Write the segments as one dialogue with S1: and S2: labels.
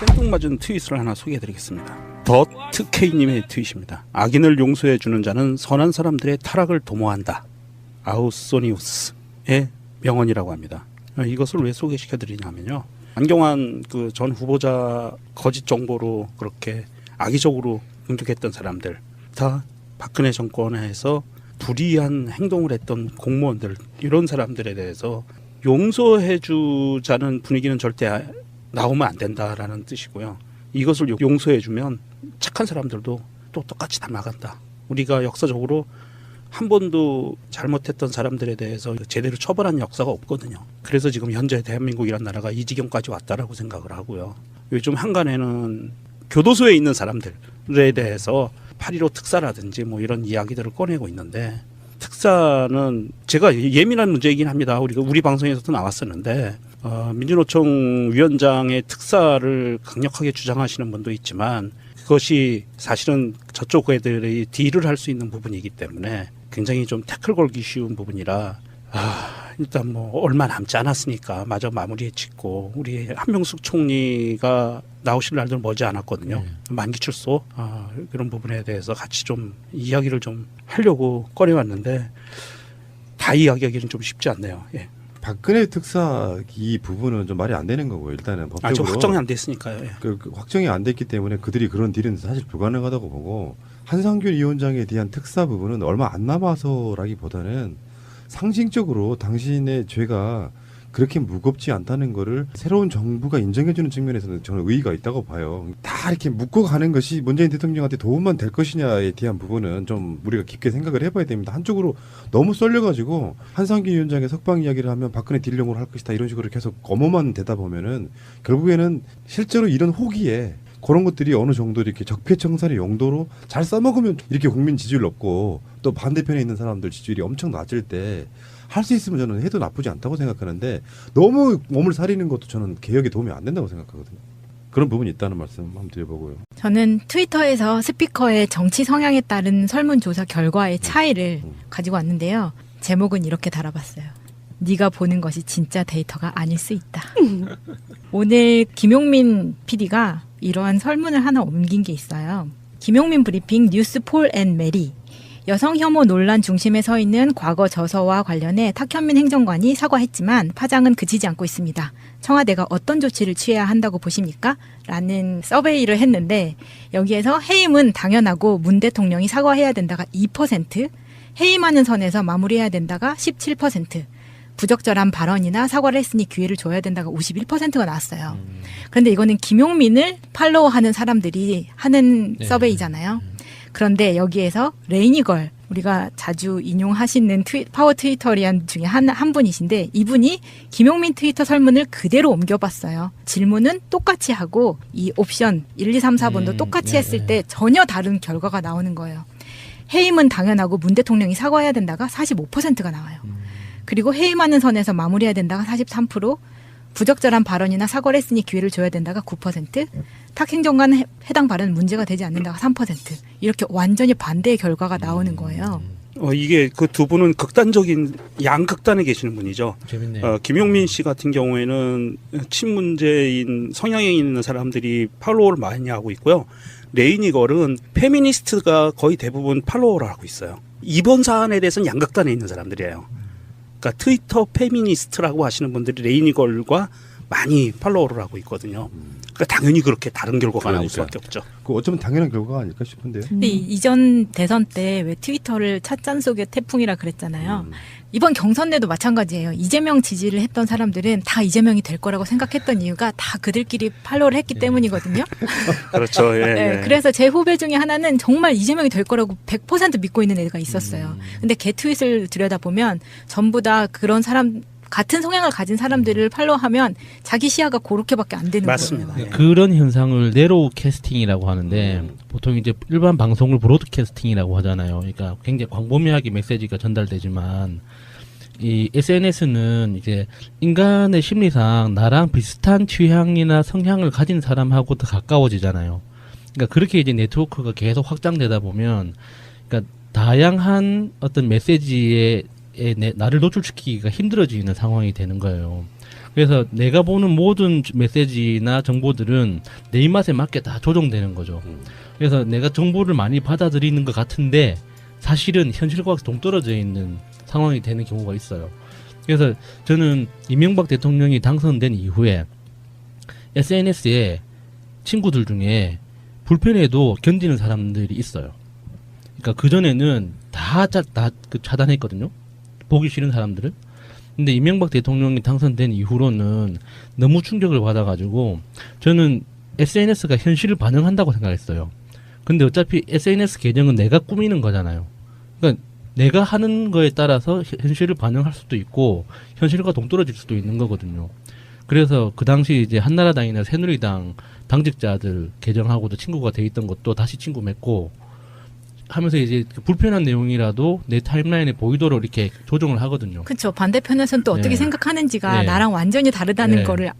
S1: 생뚱맞은 트윗을 하나 소개해드리겠습니다. 더트 K님의 트윗입니다. 악인을 용서해주는 자는 선한 사람들의 타락을 도모한다. 아우소니우스의 명언이라고 합니다. 어, 이것을 왜 소개시켜드리냐면요. 안경환 그 전 후보자 거짓 정보로 그렇게 악의적으로 공격했던 사람들 다 박근혜 정권에서 불이한 행동을 했던 공무원들 이런 사람들에 대해서 용서해주자는 분위기는 절대 아- 나오면 안 된다라는 뜻이고요. 이것을 요- 용서해주면 착한 사람들도 또 똑같이 다 나간다. 우리가 역사적으로 한 번도 잘못했던 사람들에 대해서 제대로 처벌한 역사가 없거든요. 그래서 지금 현재 대한민국이란 나라가 이 지경까지 왔다라고 생각을 하고요. 요즘 한간에는 교도소에 있는 사람들에 대해서 8.15 특사라든지 뭐 이런 이야기들을 꺼내고 있는데 특사는 제가 예민한 문제이긴 합니다. 우리가 우리 방송에서도 나왔었는데 어, 민주노총 위원장의 특사를 강력하게 주장하시는 분도 있지만 그것이 사실은 저쪽 애들이 딜을 할 수 있는 부분이기 때문에 굉장히 좀 태클 걸기 쉬운 부분이라 아, 일단 뭐 얼마 남지 않았으니까 마저 마무리에 짓고 우리 한명숙 총리가 나오실 날들 머지 않았거든요. 만기 출소 아, 그런 부분에 대해서 같이 좀 이야기를 좀 하려고 꺼내왔는데 다 이야기하기는 좀 쉽지 않네요. 예.
S2: 박근혜 특사 이 부분은 좀 말이 안 되는 거고요. 일단은 법적으로
S1: 아직 확정이 안 됐으니까요. 예.
S2: 그, 그 확정이 안 됐기 때문에 그들이 그런 딜은 사실 불가능하다고 보고 한상균 위원장에 대한 특사 부분은 얼마 안 남아서라기보다는 상징적으로 당신의 죄가 그렇게 무겁지 않다는 거를 새로운 정부가 인정해주는 측면에서는 저는 의의가 있다고 봐요. 다 이렇게 묶고 가는 것이 문재인 대통령한테 도움만 될 것이냐에 대한 부분은 좀 우리가 깊게 생각을 해봐야 됩니다. 한쪽으로 너무 쏠려가지고 한상균 위원장의 석방 이야기를 하면 박근혜 딜령으로 할 것이다 이런 식으로 계속 엄호만 되다 보면은 결국에는 실제로 이런 호기에 그런 것들이 어느 정도 이렇게 적폐청산의 용도로 잘 써먹으면 이렇게 국민 지지율 높고 또 반대편에 있는 사람들 지지율이 엄청 낮을 때 할 수 있으면 저는 해도 나쁘지 않다고 생각하는데 너무 몸을 사리는 것도 저는 개혁에 도움이 안 된다고 생각하거든요. 그런 부분이 있다는 말씀 한번 드려보고요.
S3: 저는 트위터에서 스피커의 정치 성향에 따른 설문조사 결과의 차이를
S2: 음.
S3: 가지고 왔는데요. 제목은 이렇게 달아봤어요. 네가 보는 것이 진짜 데이터가 아닐 수 있다. 오늘 김용민 PD가 이러한 설문을 하나 옮긴 게 있어요. 김용민 브리핑 뉴스 폴 앤 메리. 여성 혐오 논란 중심에 서 있는 과거 저서와 관련해 탁현민 행정관이 사과했지만 파장은 그치지 않고 있습니다. 청와대가 어떤 조치를 취해야 한다고 보십니까? 라는 서베이를 했는데 여기에서 해임은 당연하고 문 대통령이 사과해야 된다가 2%, 해임하는 선에서 마무리해야 된다가 17%, 부적절한 발언이나 사과를 했으니 기회를 줘야 된다가 51%가 나왔어요. 그런데 이거는 김용민을 팔로우하는 사람들이 하는
S4: 네.
S3: 서베이잖아요. 그런데 여기에서 레이니걸 우리가 자주 인용하시는 트위, 파워 트위터리안 중에 한, 한 분이신데 이분이 김용민 트위터 설문을 그대로 옮겨봤어요. 질문은 똑같이 하고 이 옵션 1, 2, 3, 4번도
S4: 음,
S3: 똑같이
S4: 네,
S3: 했을
S4: 네.
S3: 때 전혀 다른 결과가 나오는 거예요. 해임은 당연하고 문 대통령이 사과해야 된다가 45%가 나와요. 그리고 해임하는 선에서 마무리해야 된다가 43%, 부적절한 발언이나 사과를 했으니 기회를 줘야 된다가 9%, 탁 행정관 해- 해당 발언 문제가 되지 않는다가 3%. 이렇게 완전히 반대의 결과가 나오는 거예요.
S1: 어, 이게 그 두 분은 극단적인 양극단에 계시는 분이죠.
S4: 재밌네요.
S1: 어, 김용민 씨 같은 경우에는 친문제인 성향이 있는 사람들이 팔로워를 많이 하고 있고요. 레이니걸은 페미니스트가 거의 대부분 팔로워를 하고 있어요. 이번 사안에 대해서는 양극단에 있는 사람들이에요. 그러니까 트위터 페미니스트라고 하시는 분들이 레이니걸과 많이 팔로워를 하고 있거든요. 그러니까 당연히 그렇게 다른 결과가 나올
S2: 그러니까요.
S1: 수밖에 없죠.
S2: 그 어쩌면 당연한 결과가 아닐까 싶은데요.
S3: 근데 이- 이전 대선 때 왜 트위터를 찻잔 속의 태풍이라 그랬잖아요.
S2: 음.
S3: 이번 경선 때도 마찬가지예요. 이재명 지지를 했던 사람들은 다 이재명이 될 거라고 생각했던 이유가 다 그들끼리 팔로우를 했기 때문이거든요.
S1: 그렇죠. 예,
S3: 네,
S1: 예.
S3: 그래서 제 후배 중에 하나는 정말 이재명이 될 거라고 100% 믿고 있는 애가 있었어요. 근데 걔 트윗을 들여다보면 전부 다 그런 사람 같은 성향을 가진 사람들을 팔로우하면 자기 시야가 그렇게밖에 안 되는
S1: 맞습니다.
S3: 거예요.
S1: 예.
S4: 그런 현상을 네로우 캐스팅이라고 하는데 보통 이제 일반 방송을 브로드캐스팅이라고 하잖아요. 그러니까 굉장히 광범위하게 메시지가 전달되지만 이 SNS는 이제 인간의 심리상 나랑 비슷한 취향이나 성향을 가진 사람하고 더 가까워지잖아요. 그러니까 그렇게 이제 네트워크가 계속 확장되다 보면 그러니까 다양한 어떤 메시지에 에 내- 나를 노출시키기가 힘들어지는 상황이 되는 거예요. 그래서 내가 보는 모든 메시지나 정보들은 내 입맛에 맞게 다 조정되는 거죠.
S2: 음.
S4: 그래서 내가 정보를 많이 받아들이는 것 같은데 사실은 현실과 동떨어져 있는 상황이 되는 경우가 있어요. 그래서 저는 이명박 대통령이 당선된 이후에 SNS에 친구들 중에 불편해도 견디는 사람들이 있어요. 그러니까 그 전에는 다다그 차단했거든요. 보기 싫은 사람들을. 근데 이명박 대통령이 당선된 이후로는 너무 충격을 받아가지고 저는 SNS가 현실을 반영한다고 생각했어요. 근데 어차피 SNS 계정은 내가 꾸미는 거잖아요. 그러니까 내가 하는 거에 따라서 현- 현실을 반영할 수도 있고 현실과 동떨어질 수도 있는 거거든요. 그래서 그 당시 이제 한나라당이나 새누리당 당직자들 계정하고도 친구가 돼 있던 것도 다시 친구 맺고 하면서 이제 그 불편한 내용이라도 내 타임라인에 보이도록 이렇게 조정을 하거든요.
S3: 그렇죠. 반대편에서는 또 어떻게
S4: 네.
S3: 생각하는지가
S4: 네.
S3: 나랑 완전히 다르다는
S4: 네.
S3: 거를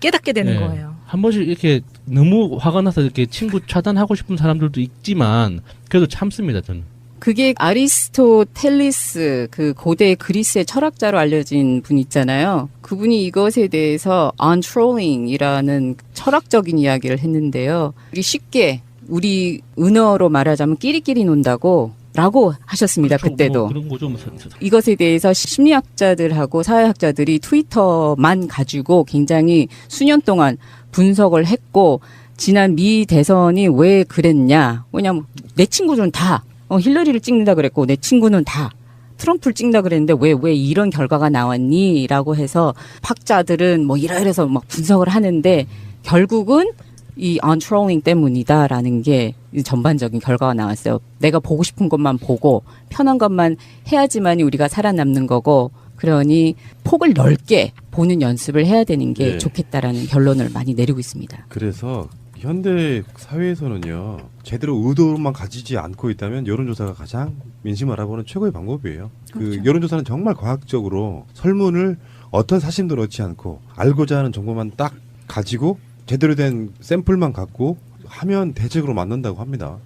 S3: 깨닫게 되는
S4: 네.
S3: 거예요.
S4: 한 번씩 이렇게 너무 화가 나서 이렇게 친구 차단하고 싶은 사람들도 있지만 그래도 참습니다 저는.
S5: 그게 아리스토텔리스 그 고대 그리스의 철학자로 알려진 분 있잖아요. 그분이 이것에 대해서 untrolling이라는 철학적인 이야기를 했는데요. 우리 쉽게 우리 은어로 말하자면 끼리끼리 논다고 라고 하셨습니다.
S4: 그렇죠.
S5: 그때도.
S4: 뭐 거좀
S5: 이것에 대해서 심리학자들하고 사회학자들이 트위터만 가지고 굉장히 수년 동안 분석을 했고 지난 미 대선이 왜 그랬냐? 왜냐면 내 친구들은 다 어, 힐러리를 찍는다 그랬고 내 친구는 다 트럼프를 찍는다 그랬는데 왜 왜 이런 결과가 나왔니?라고 해서 학자들은 뭐 이러이러서 막 분석을 하는데 결국은 이 untrolling 때문이다라는 게 전반적인 결과가 나왔어요. 내가 보고 싶은 것만 보고 편한 것만 해야지만이 우리가 살아남는 거고 그러니 폭을 넓게 보는 연습을 해야 되는 게
S2: 네.
S5: 좋겠다라는 결론을 많이 내리고 있습니다.
S2: 그래서 현대 사회에서는요 제대로 의도만 가지지 않고 있다면 여론조사가 가장 민심 알아보는 최고의 방법이에요. 그
S5: 그렇죠.
S2: 여론조사는 정말 과학적으로 설문을 어떤 사심도 넣지 않고 알고자 하는 정보만 딱 가지고 제대로 된 샘플만 갖고 하면 대책으로 맞는다고 합니다.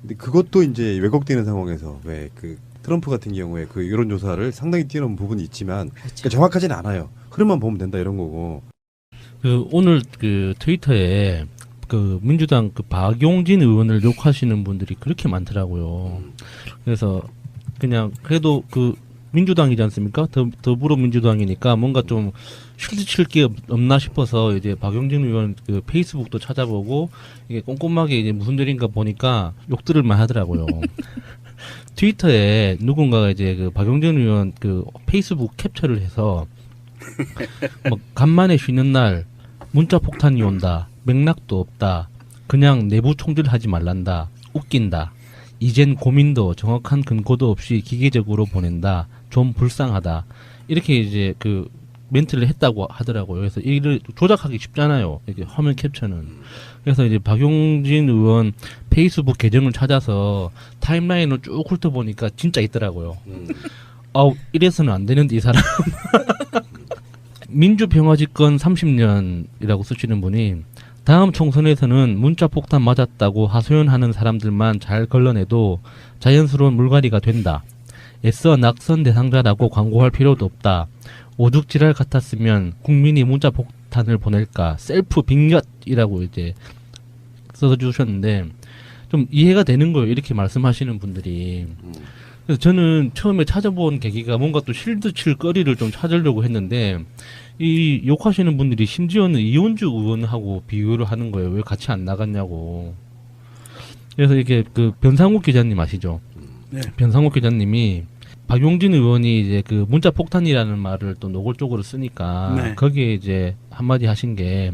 S2: 근데 그것도 이제 왜곡되는 상황에서 왜 그 트럼프 같은 경우에 그 여론조사를 상당히 뛰어넘은 부분이 있지만 그러니까 정확하지는 않아요. 흐름만 보면 된다 이런 거고.
S4: 그 오늘 그 트위터에 그 민주당 그 박용진 의원을 욕하시는 분들이 그렇게 많더라고요. 그래서 그냥 그래도 그 민주당이지 않습니까? 더, 더불어민주당이니까 뭔가 좀 실드칠 게 없- 없나 싶어서 이제 박용진 의원 그 페이스북도 찾아보고 이게 꼼꼼하게 이제 무슨 일인가 보니까 욕들을 많이 하더라고요. 트위터에 누군가가 이제 그 박용진 의원 그 페이스북 캡처를 해서 뭐 간만에 쉬는 날 문자 폭탄이 온다. 맥락도 없다. 그냥 내부 총질하지 말란다. 웃긴다. 이젠 고민도 정확한 근거도 없이 기계적으로 보낸다. 좀 불쌍하다. 이렇게 이제 그 멘트를 했다고 하더라고요. 그래서 이를 조작하기 쉽잖아요. 이렇게 화면 캡처는. 그래서 이제 박용진 의원 페이스북 계정을 찾아서 타임라인을 쭉 훑어보니까 진짜 있더라고요. 아우 이래서는 안 되는데 이 사람. 민주평화집권 30년이라고 쓰시는 분이 다음 총선에서는 문자 폭탄 맞았다고 하소연하는 사람들만 잘 걸러내도 자연스러운 물갈이가 된다. 애써 낙선 대상자라고 광고할 필요도 없다. 오죽지랄 같았으면 국민이 문자 폭탄을 보낼까 셀프 빅엿이라고 이제 써주셨는데 좀 이해가 되는 거예요. 이렇게 말씀하시는 분들이. 그래서 저는 처음에 찾아본 계기가 뭔가 또 실드 칠 거리를 좀 찾으려고 했는데 이 욕하시는 분들이 심지어는 이혼주 의원하고 비교를 하는 거예요. 왜 같이 안 나갔냐고. 그래서 이게 그 변상욱 기자님 아시죠?
S1: 네.
S4: 변상욱 기자님이 박용진 의원이 이제 그 문자 폭탄이라는 말을 또 노골적으로 쓰니까
S1: 네.
S4: 거기에 이제 한마디 하신 게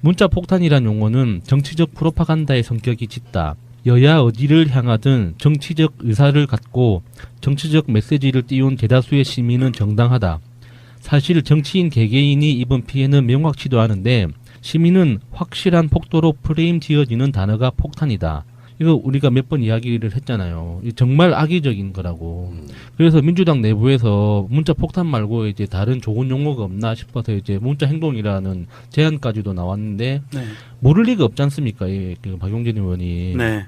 S4: 문자 폭탄이란 용어는 정치적 프로파간다의 성격이 짙다. 여야 어디를 향하든 정치적 의사를 갖고 정치적 메시지를 띄운 대다수의 시민은 정당하다. 사실 정치인 개개인이 입은 피해는 명확치도 않은데 시민은 확실한 폭도로 프레임 지어지는 단어가 폭탄이다. 이거 우리가 몇 번 이야기를 했잖아요. 이 정말 악의적인 거라고. 그래서 민주당 내부에서 문자 폭탄 말고 이제 다른 좋은 용어가 없나 싶어서 이제 문자 행동이라는 제안까지도 나왔는데
S1: 네.
S4: 모를 리가 없지 않습니까? 이, 그 박용진 의원이.
S1: 네.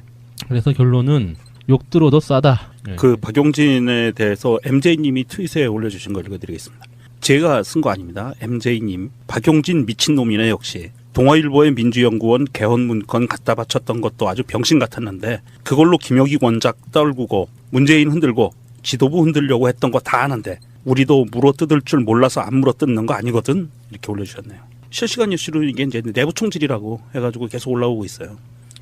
S4: 그래서 결론은 욕 들어도 싸다. 네.
S1: 그 박용진에 대해서 MJ님이 트윗에 올려주신 걸 읽어드리겠습니다. 제가 쓴 거 아닙니다. MJ님. 박용진 미친놈이네 역시. 동아일보의 민주연구원 개헌문건 갖다 바쳤던 것도 아주 병신 같았는데 그걸로 김여기 원작 떨구고 문재인 흔들고 지도부 흔들려고 했던 거 다 아는데 우리도 물어 뜯을 줄 몰라서 안 물어 뜯는 거 아니거든 이렇게 올려주셨네요. 실시간 뉴스로 이게 이제 내부 총질이라고 해가지고 계속 올라오고 있어요.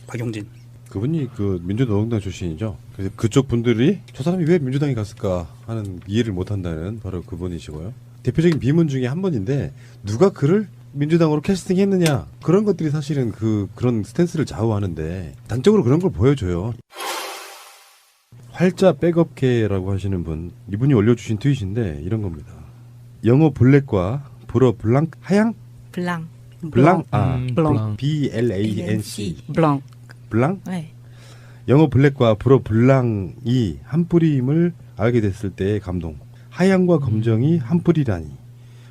S1: 박용진.
S2: 그분이 그 민주노동당 출신이죠. 그래서 그쪽 분들이 저 사람이 왜 민주당에 갔을까 하는 이해를 못한다는 바로 그분이시고요. 대표적인 비문 중에 한 번인데 누가 그를 민주당으로 캐스팅했느냐 그런 것들이 사실은 그 그런 스탠스를 좌우하는데 단적으로 그런 걸 보여줘요. 활자 백업계라고 하시는 분 이분이 올려주신 트윗인데 이런 겁니다. 영어 블랙과 불어 블랑 하양
S3: 블랑.
S2: 블랑 아
S4: 음,
S5: 블랑.
S2: B L A N C
S5: 블랑.
S2: 블랑
S3: 네.
S2: 영어 블랙과 불어 블랑이 한 뿌리임을 알게 됐을 때의 감동. 하얀과 검정이 한 뿌리라니.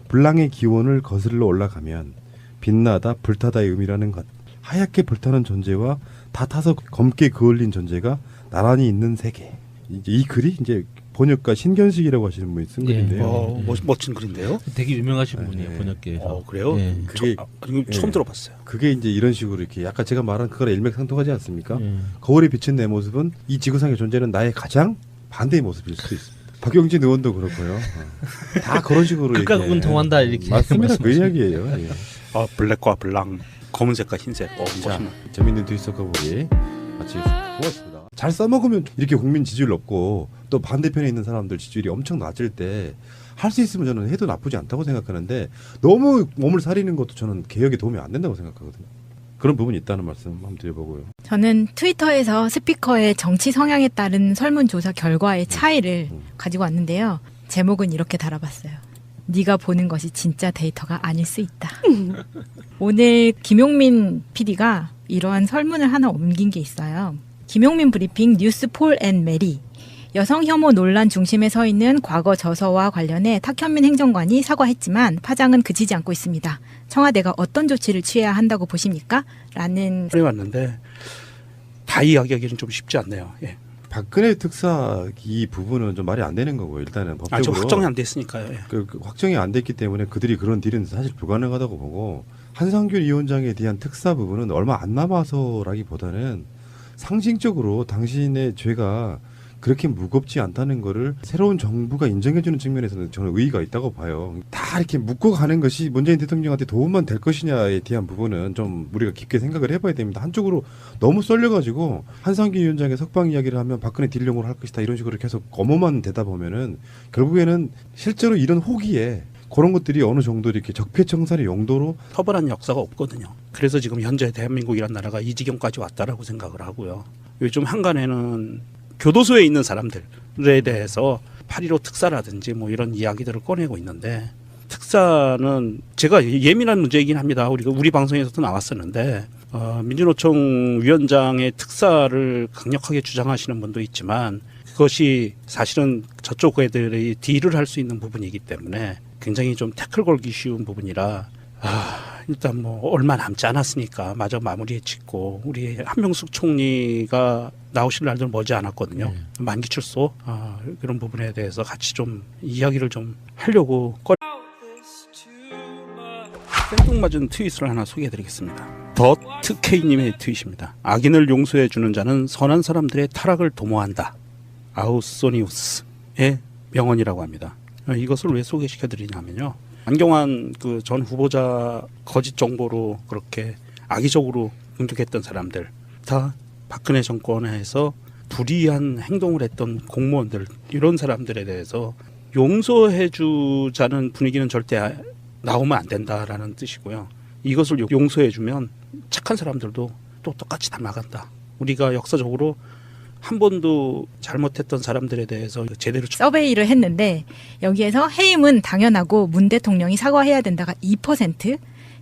S2: 블랑의 기원을 거슬러 올라가면 빛나다 불타다의 의미라는 것. 하얗게 불타는 존재와 다 타서 검게 그을린 존재가 나란히 있는 세계. 이제 이 글이 이제 번역가 신견식이라고 하시는 분이 쓴
S4: 예.
S2: 글인데요.
S1: 어, 멋, 멋진 글인데요.
S4: 되게 유명하신
S2: 네.
S4: 분이에요 번역계에서.
S1: 어, 그래요?
S4: 예.
S2: 그게
S1: 저, 아, 이거 처음
S2: 예.
S1: 들어봤어요.
S2: 그게 이제 이런 식으로 이렇게 아까 제가 말한 그거랑 일맥상통하지 않습니까?
S4: 예.
S2: 거울에 비친 내 모습은 이 지구상에 존재하는 나의 가장 반대의 모습일 수도 있습니다. 박영진 의원도 그렇고요. 어. 다 그런 식으로
S4: 극과. 극은 통한다, 이렇게
S2: 맞습니다. 그. 이야기예요. 예.
S1: 아, 블랙과 블랑, 검은색과 흰색. 어,
S2: 자. 재밌는 커버리 마치겠습니다. 고맙습니다. 잘 써먹으면 이렇게 국민 지지율 높고 또 반대편에 있는 사람들 지지율이 엄청 낮을 때 할 수 있으면 저는 해도 나쁘지 않다고 생각하는데 너무 몸을 사리는 것도 저는 개혁에 도움이 안 된다고 생각하거든요. 그런 부분이 있다는 말씀 한번 드려보고요.
S3: 저는 트위터에서 스피커의 정치 성향에 따른 설문조사 결과의 차이를
S2: 음.
S3: 가지고 왔는데요. 제목은 이렇게 달아봤어요. 네가 보는 것이 진짜 데이터가 아닐 수 있다. 오늘 김용민 PD가 이러한 설문을 하나 옮긴 게 있어요. 김용민 브리핑 뉴스 폴 앤 메리. 여성 혐오 논란 중심에 서 있는 과거 저서와 관련해 탁현민 행정관이 사과했지만 파장은 그치지 않고 있습니다. 청와대가 어떤 조치를 취해야 한다고 보십니까? 라는
S1: 해왔는데 다 이야기하기는 좀 쉽지 않네요. 예.
S2: 박근혜 특사 이 부분은 좀 말이 안 되는 거고요. 일단은 법적으로
S1: 아직 확정이 안 됐으니까요. 예.
S2: 그, 그 확정이 안 됐기 때문에 그들이 그런 딜은 사실 불가능하다고 보고 한상균 위원장에 대한 특사 부분은 얼마 안 남아서라기보다는 상징적으로 당신의 죄가 그렇게 무겁지 않다는 거를 새로운 정부가 인정해주는 측면에서는 저는 의의가 있다고 봐요. 다 이렇게 묶고 가는 것이 문재인 대통령한테 도움만 될 것이냐에 대한 부분은 좀 우리가 깊게 생각을 해봐야 됩니다. 한쪽으로 너무 쏠려가지고 한상균 위원장의 석방 이야기를 하면 박근혜 딜용을 할 것이다 이런 식으로 계속 엄호만 되다 보면은 결국에는 실제로 이런 호기에 그런 것들이 어느 정도 이렇게 적폐청산의 용도로
S1: 처벌한 역사가 없거든요. 그래서 지금 현재 대한민국이란 나라가 이 지경까지 왔다라고 생각을 하고요. 요즘 한간에는 교도소에 있는 사람들에 대해서 8.15 특사라든지 뭐 이런 이야기들을 꺼내고 있는데 특사는 제가 예민한 문제이긴 합니다. 우리가 우리 방송에서도 나왔었는데 어, 민주노총 위원장의 특사를 강력하게 주장하시는 분도 있지만 그것이 사실은 저쪽 애들이 딜을 할 수 있는 부분이기 때문에 굉장히 좀 태클 걸기 쉬운 부분이라 아, 일단 뭐 얼마 남지 않았으니까 마저 마무리에 짓고 우리 한명숙 총리가 나오실 날들 멀지 않았거든요.
S4: 네.
S1: 만기 출소 아, 그런 부분에 대해서 같이 좀 이야기를 좀 하려고 꺼. 생뚱맞은 트윗을 하나 소개해드리겠습니다. 더트 K님의 트윗입니다. 악인을 용서해 주는 자는 선한 사람들의 타락을 도모한다. 아우소니우스의 명언이라고 합니다. 어, 이것을 왜 소개시켜드리냐면요. 안경환 그 전 후보자 거짓 정보로 그렇게 악의적으로 공격했던 사람들 다 박근혜 정권에서 불이한 행동을 했던 공무원들 이런 사람들에 대해서 용서해 주자는 분위기는 절대 아- 나오면 안 된다라는 뜻이고요. 이것을 용- 용서해 주면 착한 사람들도 또 똑같이 다 나간다. 우리가 역사적으로 한 번도 잘못했던 사람들에 대해서 제대로 처-
S3: 서베이를 했는데 여기에서 해임은 당연하고 문 대통령이 사과해야 된다가 2%,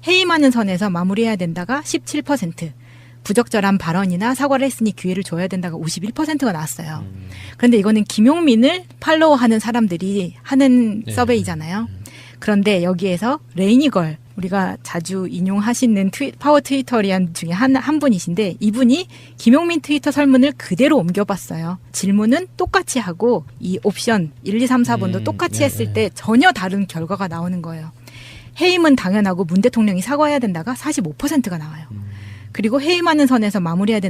S3: 해임하는 선에서 마무리해야 된다가 17%, 부적절한 발언이나 사과를 했으니 기회를 줘야 된다가 51%가 나왔어요. 그런데 이거는 김용민을 팔로우하는 사람들이 하는
S4: 네.
S3: 서베이잖아요. 그런데 여기에서 레이니걸 우리가 자주 인용하시는 트위, 파워 트위터리안 중에 한, 한 분이신데 이분이 김용민 트위터 설문을 그대로 옮겨봤어요. 질문은 똑같이 하고 이 옵션 1, 2, 3, 4번도
S4: 음,
S3: 똑같이
S4: 예,
S3: 했을
S4: 예.
S3: 때 전혀 다른 결과가 나오는 거예요. 해임은 당연하고 문 대통령이 사과해야 된다가 45%가 나와요. 그리고 해임하는 선에서 마무리해야 된다.